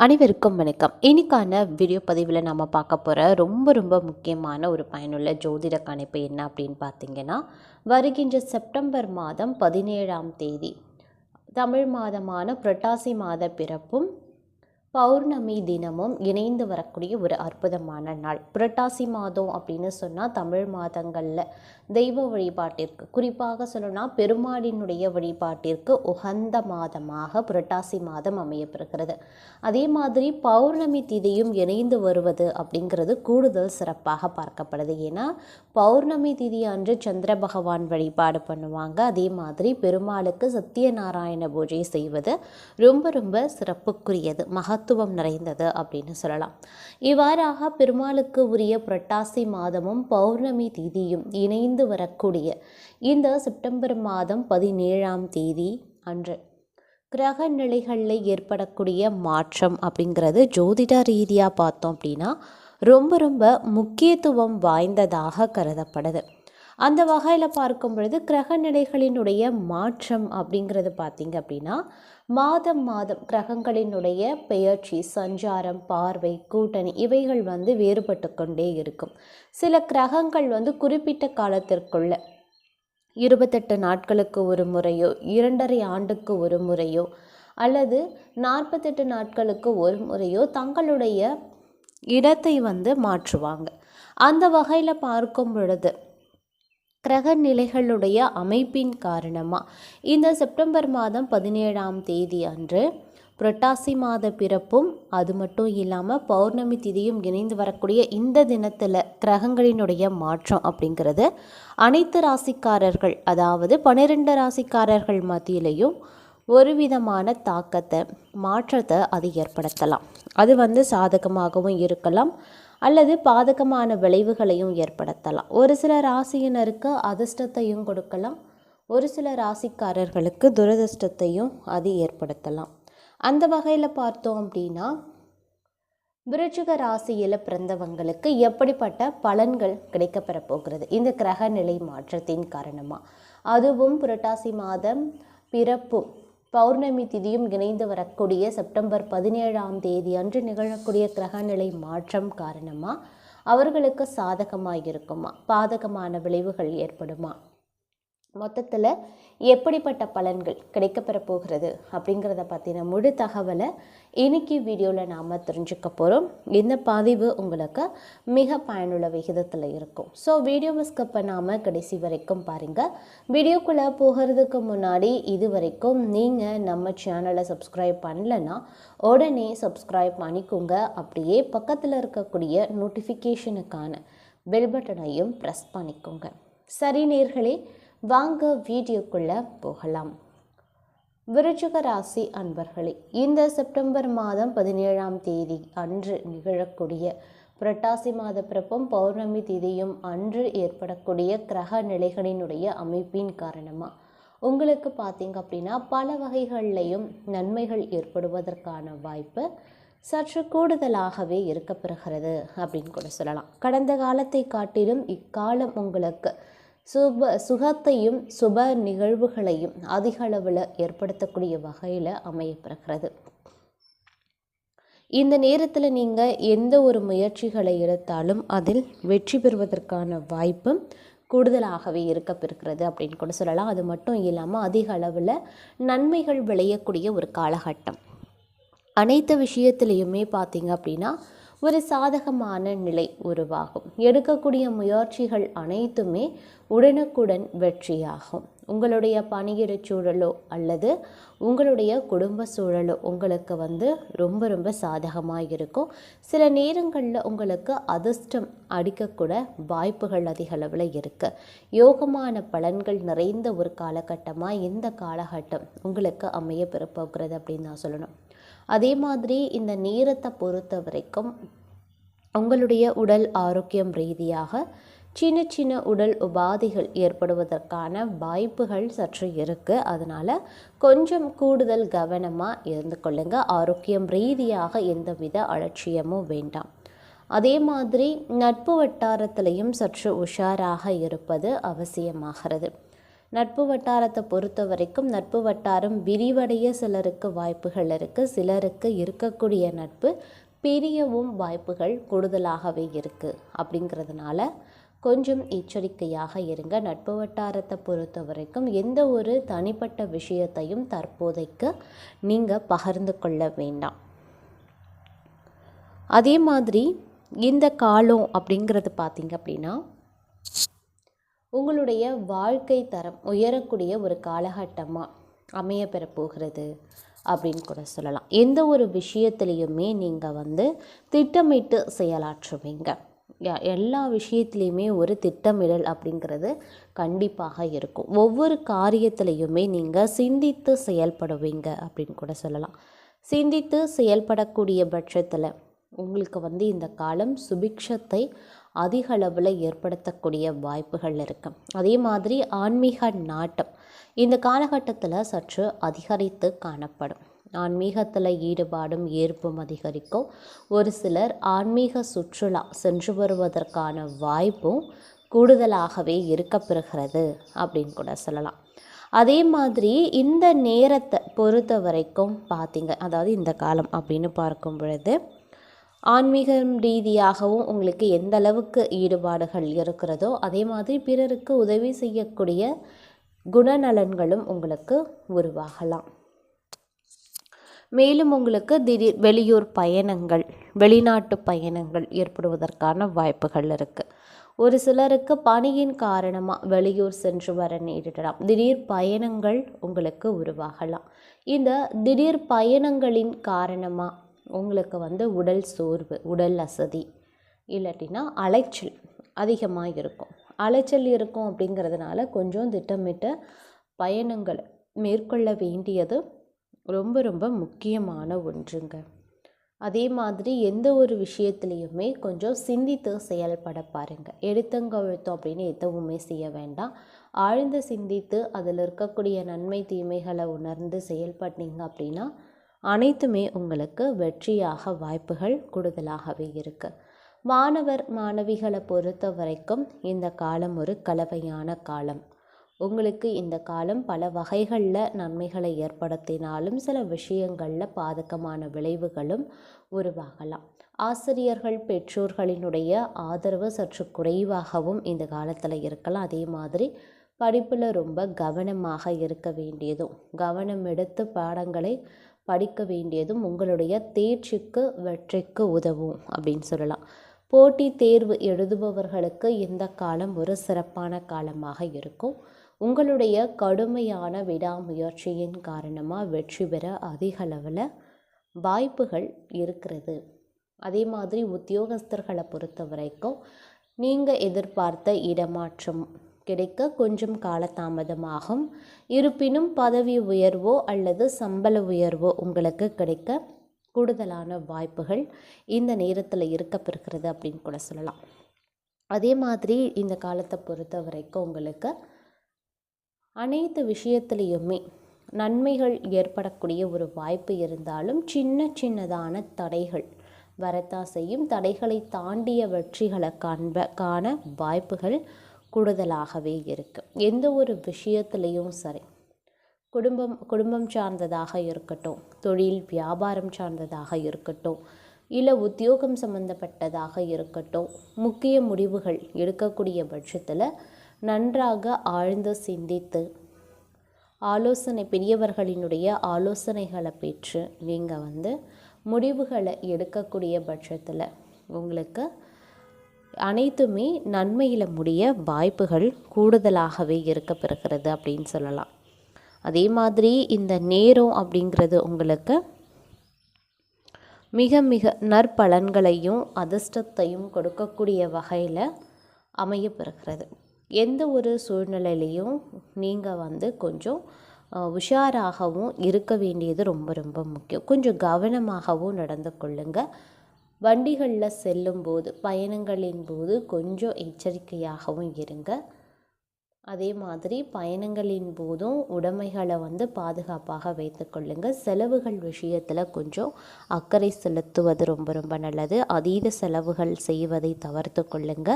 அனைவருக்கும் வணக்கம். இன்றைக்கான வீடியோ பதிவில் நம்ம பார்க்க போகிற ரொம்ப ரொம்ப முக்கியமான ஒரு பயனுள்ள ஜோதிட கணிப்பு என்ன அப்படின்னு பார்த்தீங்கன்னா வருகின்ற செப்டம்பர் மாதம் பதினேழாம் தேதி. தமிழ் மாதமான புரட்டாசி மாத பிறப்பும் பௌர்ணமி தினமும் இணைந்து வரக்கூடிய ஒரு அற்புதமான நாள். புரட்டாசி மாதம் அப்படின்னு சொன்னால் தமிழ் மாதங்களில் தெய்வ வழிபாட்டிற்கு குறிப்பாக சொல்லணும்னா பெருமாளினுடைய வழிபாட்டிற்கு உகந்த மாதமாக புரட்டாசி மாதம் அமையப்பெறுகிறது. அதே மாதிரி பௌர்ணமி திதியும் இணைந்து வருவது அப்படிங்கிறது கூடுதல் சிறப்பாக பார்க்கப்படுது. ஏன்னா பௌர்ணமி திதி அன்று சந்திர பகவான் வழிபாடு பண்ணுவாங்க. அதே மாதிரி பெருமாளுக்கு சத்யநாராயண பூஜை செய்வது ரொம்ப ரொம்ப சிறப்புக்குரியது. மகத் மகத்துவம் நிறைந்தது அப்படின்னு சொல்லலாம். இவ்வாறாக பெருமாளுக்கு உரிய புரட்டாசி மாதமும் பௌர்ணமி தேதியும் இணைந்து வரக்கூடிய இந்த செப்டம்பர் மாதம் பதினேழாம் தேதி அன்று கிரக நிலைகளில் ஏற்படக்கூடிய மாற்றம் அப்படிங்கிறது ஜோதிட ரீதியாக பார்த்தோம் அப்படின்னா ரொம்ப ரொம்ப முக்கியத்துவம் வாய்ந்ததாக கருதப்படுது. அந்த வகையில் பார்க்கும் பொழுது கிரக நிலைகளினுடைய மாற்றம் அப்படிங்கிறது பார்த்திங்க அப்படின்னா மாதம் மாதம் கிரகங்களினுடைய பெயர்ச்சி சஞ்சாரம் பார்வை கூட்டணி இவைகள் வந்து வேறுபட்டு கொண்டே இருக்கும். சில கிரகங்கள் வந்து குறிப்பிட்ட காலத்திற்குள்ள இருபத்தெட்டு நாட்களுக்கு ஒரு முறையோ இரண்டரை ஆண்டுக்கு ஒரு முறையோ அல்லது நாற்பத்தெட்டு நாட்களுக்கு ஒரு முறையோ தங்களுடைய இடத்தை வந்து மாற்றுவாங்க. அந்த வகையில் பார்க்கும் பொழுது கிரக நிலைகளுடைய அமைப்பின் காரணமாக இந்த செப்டம்பர் மாதம் பதினேழாம் தேதி அன்று புரட்டாசி மாத பிறப்பும் அது மட்டும் இல்லாமல் பௌர்ணமி திதியும் இணைந்து வரக்கூடிய இந்த தினத்தில் கிரகங்களினுடைய மாற்றம் அப்படிங்கிறது அனைத்து ராசிக்காரர்கள் அதாவது பன்னிரெண்டு ராசிக்காரர்கள் மத்தியிலையும் ஒரு விதமான தாக்கத்தை மாற்றத்தை அது ஏற்படுத்தலாம். அது வந்து சாதகமாகவும் இருக்கலாம். அல்லது பாதகமான விளைவுகளையும் ஏற்படுத்தலாம். ஒரு சில ராசியினருக்கு அதிர்ஷ்டத்தையும் கொடுக்கலாம். ஒரு சில ராசிக்காரர்களுக்கு துரதிர்ஷ்டத்தையும் அது ஏற்படுத்தலாம். அந்த வகையில் பார்த்தோம் அப்படின்னா விருச்சிக ராசியில் பிறந்தவங்களுக்கு எப்படிப்பட்ட பலன்கள் கிடைக்கப்பெற போகிறது? இந்த கிரக நிலை மாற்றத்தின் காரணமாக அதுவும் புரட்டாசி மாதம் பிறப்பு பௌர்ணமி திதியும் இணைந்து வரக்கூடிய செப்டம்பர் பதினேழாம் தேதி அன்று நிகழக்கூடிய கிரகநிலை மாற்றம் காரணமாக அவர்களுக்கு சாதகமாக இருக்குமா பாதகமான விளைவுகள் ஏற்படுமா? மொத்தத்தில் எப்படிப்பட்ட பலன்கள் கிடைக்கப்பெற போகிறது அப்படிங்கிறத பற்றின முழு தகவலை இன்னைக்கு வீடியோவில் நாம் தெரிஞ்சுக்க போகிறோம் இந்த பதிவு உங்களுக்கு மிக பயனுள்ள விகிதத்தில் இருக்கும். ஸோ வீடியோவை ஸ்கிப் பண்ணாமல் கடைசி வரைக்கும் பாருங்கள் வீடியோக்குள்ளே போகிறதுக்கு முன்னாடி இது வரைக்கும் நீங்கள் நம்ம சேனலை சப்ஸ்கிரைப் பண்ணலன்னா உடனே சப்ஸ்கிரைப் பண்ணிக்கோங்க. அப்படியே பக்கத்தில் இருக்கக்கூடிய நோட்டிஃபிகேஷனுக்கான பெல் பட்டனையும் ப்ரெஸ் பண்ணிக்கோங்க. சரி நேர்களே வாங்க வீடியோக்குள்ளே போகலாம். விருச்சிக ராசி அன்பர்களே இந்த செப்டம்பர் மாதம் பதினேழாம் தேதி அன்று நிகழக்கூடிய புரட்டாசி மாத பிறப்பும் பௌர்ணமி திதியும் அன்று ஏற்படக்கூடிய கிரக நிலைகளினுடைய அமைப்பின் காரணமாக உங்களுக்கு பார்த்தீங்க அப்படின்னா பல வகைகள்லையும் நன்மைகள் ஏற்படுவதற்கான வாய்ப்பு சற்று கூடுதலாகவே இருக்கப்பெறுகிறது அப்படின்னு கூட சொல்லலாம். கடந்த காலத்தை காட்டிலும் இக்காலம் உங்களுக்கு சுப சுகத்தையும் சுப நிகழ்வுகளையும் அதிக அளவில் ஏற்படுத்தக்கூடிய வகையில் அமையப்பெறுகிறது இந்த நேரத்தில் நீங்கள் எந்த ஒரு முயற்சிகளை எடுத்தாலும் அதில் வெற்றி பெறுவதற்கான வாய்ப்பு கூடுதலாகவே இருக்கப்பெறுகிறது அப்படின்னு கூட சொல்லலாம். அது மட்டும் இல்லாமல் அதிக அளவில் நன்மைகள் விளையக்கூடிய ஒரு காலகட்டம். அனைத்து விஷயத்துலேயுமே பார்த்தீங்க அப்படின்னா ஒரு சாதகமான நிலை உருவாகும். எடுக்கக்கூடிய முயற்சிகள் அனைத்துமே உடனுக்குடன் வெற்றியாகும். உங்களுடைய பணியிட சூழலோ அல்லது உங்களுடைய குடும்ப சூழலோ உங்களுக்கு வந்து ரொம்ப ரொம்ப சாதகமாக இருக்கும். சில நேரங்களில் உங்களுக்கு அதிர்ஷ்டம் அடிக்கக்கூட வாய்ப்புகள் அதிக அளவில் இருக்குது யோகமான பலன்கள் நிறைந்த ஒரு காலகட்டமாக இந்த காலகட்டம் உங்களுக்கு அமைய பெறப்போகிறது அப்படின்னு நான் சொல்லணும். அதே மாதிரி இந்த நேரத்தை பொறுத்த வரைக்கும் உங்களுடைய உடல் ஆரோக்கியம் ரீதியாக சின்ன சின்ன உடல் உபாதைகள் ஏற்படுவதற்கான வாய்ப்புகள் சற்று இருக்குது அதனால் கொஞ்சம் கூடுதல் கவனமாக இருந்து கொள்ளுங்கள் ஆரோக்கியம் ரீதியாக எந்தவித அலட்சியமும் வேண்டாம். அதே மாதிரி நட்பு வட்டாரத்திலையும் சற்று உஷாராக இருப்பது அவசியமாகிறது. நட்பு வட்டாரத்தை பொறுத்த வரைக்கும் நட்பு வட்டாரம் விரிவடைய சிலருக்கு வாய்ப்புகள் இருக்குது சிலருக்கு இருக்கக்கூடிய நட்பு பிரியவும் வாய்ப்புகள் கூடுதலாகவே இருக்குது அப்படிங்கிறதுனால கொஞ்சம் எச்சரிக்கையாக இருங்க. நட்பு வட்டாரத்தை பொறுத்த வரைக்கும் எந்த ஒரு தனிப்பட்ட விஷயத்தையும் தற்போதைக்கு நீங்கள் பகிர்ந்து கொள்ள வேண்டாம். அதே மாதிரி இந்த காலம் அப்படிங்கிறது பார்த்திங்க அப்படின்னா உங்களுடைய வாழ்க்கை தரம் உயரக்கூடிய ஒரு காலகட்டமாக அமைய போகிறது அப்படின்னு கூட சொல்லலாம். எந்த ஒரு விஷயத்துலேயுமே நீங்கள் வந்து திட்டமிட்டு செயலாற்றுவீங்க. எல்லா விஷயத்துலேயுமே ஒரு திட்டமிடல் அப்படிங்கிறது கண்டிப்பாக இருக்கும். ஒவ்வொரு காரியத்திலையுமே நீங்கள் சிந்தித்து செயல்படுவீங்க அப்படின்னு கூட சொல்லலாம். சிந்தித்து செயல்படக்கூடிய பட்சத்தில் உங்களுக்கு வந்து இந்த காலம் சுபிக்ஷத்தை அதிக அளவில் ஏற்படுத்தக்கூடிய வாய்ப்புகள் இருக்கு. அதே மாதிரி ஆன்மீக நாட்டம் இந்த காலகட்டத்தில் சற்று அதிகரித்து காணப்படும். ஆன்மீகத்தில் ஈடுபாடும் ஈர்ப்பும் அதிகரிக்கும். ஒரு சிலர் ஆன்மீக சுற்றுலா சென்று வருவதற்கான வாய்ப்பும் கூடுதலாகவே இருக்கப்பெறுகிறது அப்படின்னு கூட சொல்லலாம். அதே மாதிரி இந்த நேரத்தை பொறுத்த வரைக்கும் பார்த்தீங்க அதாவது இந்த காலம் அப்படின்னு பார்க்கும் பொழுது ஆன்மீகம் ரீதியாகவும் உங்களுக்கு எந்த அளவுக்கு ஈடுபாடுகள் இருக்கிறதோ அதே மாதிரி பிறருக்கு உதவி செய்யக்கூடிய குணநலன்களும் உங்களுக்கு உருவாகலாம். மேலும் உங்களுக்கு திடீர் வெளியூர் பயணங்கள் வெளிநாட்டு பயணங்கள் ஏற்படுவதற்கான வாய்ப்புகள் இருக்குது ஒரு சிலருக்கு பணியின் காரணமாக வெளியூர் சென்று வர நேரிடலாம். திடீர் பயணங்கள் உங்களுக்கு உருவாகலாம். இந்த திடீர் பயணங்களின் காரணமாக உங்களுக்கு வந்து உடல் சோர்வு உடல் அசதி இல்லாட்டினா அலைச்சல் அதிகமாக இருக்கும் அலைச்சல் இருக்கும் அப்படிங்கிறதுனால கொஞ்சம் திட்டமிட்ட பயணங்களை மேற்கொள்ள வேண்டியது ரொம்ப ரொம்ப முக்கியமான ஒன்றுங்க. அதே மாதிரி எந்த ஒரு விஷயத்துலையுமே கொஞ்சம் சிந்தித்து செயல்பட பாருங்கள் எடுத்தங்கழுத்தம் அப்படின்னு எதுவுமே செய்ய வேண்டாம். ஆழ்ந்து சிந்தித்து அதில் இருக்கக்கூடிய நன்மை தீமைகளை உணர்ந்து செயல்பட்டீங்க அப்படின்னா அனைத்துமே உங்களுக்கு வெற்றியாக வாய்ப்புகள் கூடுதலாகவே இருக்குது மாணவர் மாணவிகளை பொறுத்த வரைக்கும் இந்த காலம் ஒரு கலவையான காலம். உங்களுக்கு இந்த காலம் பல வகைகளில் நன்மைகளை ஏற்படுத்தினாலும் சில விஷயங்களில் பாதகமான விளைவுகளும் உருவாகலாம். ஆசிரியர்கள் பெற்றோர்களினுடைய ஆதரவு சற்று குறைவாகவும் இந்த காலத்தில் இருக்கலாம். அதே மாதிரி படிப்பில் ரொம்ப கவனமாக இருக்க வேண்டியதும் கவனம் எடுத்து பாடங்களை படிக்க வேண்டியதும் உங்களுடைய தேர்ச்சிக்கு வெற்றிக்கு உதவும் அப்படின்னு சொல்லலாம். போட்டி தேர்வு எழுதுபவர்களுக்கு இந்த காலம் ஒரு சிறப்பான காலமாக இருக்கும். உங்களுடைய கடுமையான விடாமுயற்சியின் காரணமாக வெற்றி பெற அதிக அளவில் வாய்ப்புகள் இருக்கிறது. அதே மாதிரி உத்தியோகஸ்தர்களை பொறுத்த வரைக்கும் நீங்கள் எதிர்பார்த்த இடமாற்றம் கிடைக்க கொஞ்சம் காலதாமதமாகும். இருப்பினும் பதவி உயர்வோ அல்லது சம்பள உயர்வோ உங்களுக்கு கிடைக்க கூடுதலான வாய்ப்புகள் இந்த நேரத்தில் இருக்கப்பெறுகிறது அப்படின்னு கூட சொல்லலாம். அதே மாதிரி இந்த காலத்தை பொறுத்த வரைக்கும் உங்களுக்கு அனைத்து விஷயத்துலேயுமே நன்மைகள் ஏற்படக்கூடிய ஒரு வாய்ப்பு இருந்தாலும் சின்ன சின்னதான தடைகள் வரத்தான் செய்யும். தடைகளை தாண்டிய வெற்றிகளை காண்ப காண வாய்ப்புகள் கூடுதலாகவே இருக்குது எந்த ஒரு விஷயத்துலேயும் சரி. குடும்பம் குடும்பம் சார்ந்ததாக இருக்கட்டும் தொழில் வியாபாரம் சார்ந்ததாக இருக்கட்டும் இல்லை உத்தியோகம் சம்பந்தப்பட்டதாக இருக்கட்டும் முக்கிய முடிவுகள் எடுக்கக்கூடிய பட்சத்தில் நன்றாக ஆழ்ந்து சிந்தித்து ஆலோசனை பெரியவர்களினுடைய ஆலோசனைகளை பெற்று நீங்கள் வந்து முடிவுகளை எடுக்கக்கூடிய பட்சத்தில் உங்களுக்கு அனைத்துமே நன்மையில் முடிய வாய்ப்புகள் கூடுதலாகவே இருக்கப்பெறுகிறது அப்படின்னு சொல்லலாம். அதே மாதிரி இந்த நேரம் அப்படிங்கிறது உங்களுக்கு மிக மிக நற்பலன்களையும் அதிர்ஷ்டத்தையும் கொடுக்கக்கூடிய வகையில் அமையப்பெறுகிறது. எந்த ஒரு சூழ்நிலையிலையும் நீங்கள் வந்து கொஞ்சம் உஷாராகவும் இருக்க வேண்டியது ரொம்ப ரொம்ப முக்கியம். கொஞ்சம் கவனமாகவும் நடந்து கொள்ளுங்கள் வண்டிகளில் செல்லும்போது பயணங்களின் போது கொஞ்சம் எச்சரிக்கையாகவும் இருங்க. அதே மாதிரி பயணங்களின் போதும் உடைமைகளை வந்து பாதுகாப்பாக வைத்துக்கொள்ளுங்க செலவுகள் விஷயத்தில் கொஞ்சம் அக்கறை செலுத்துவது ரொம்ப ரொம்ப நல்லது. அதீத செலவுகள் செய்வதை தவிர்த்து கொள்ளுங்க.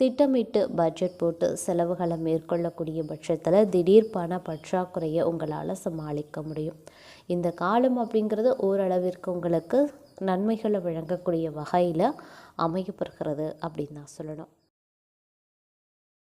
திட்டமிட்டு பட்ஜெட் போட்டு செலவுகளை மேற்கொள்ளக்கூடிய பட்சத்தில் திடீர் பண பற்றாக்குறையை உங்களால் சமாளிக்க முடியும். இந்த காலம் அப்படிங்கிறது ஓரளவிற்கு உங்களுக்கு நன்மைகளை வழங்கக்கூடிய வகையில் அமையப்பெறுகிறது அப்படின்னு நான் சொல்லணும்.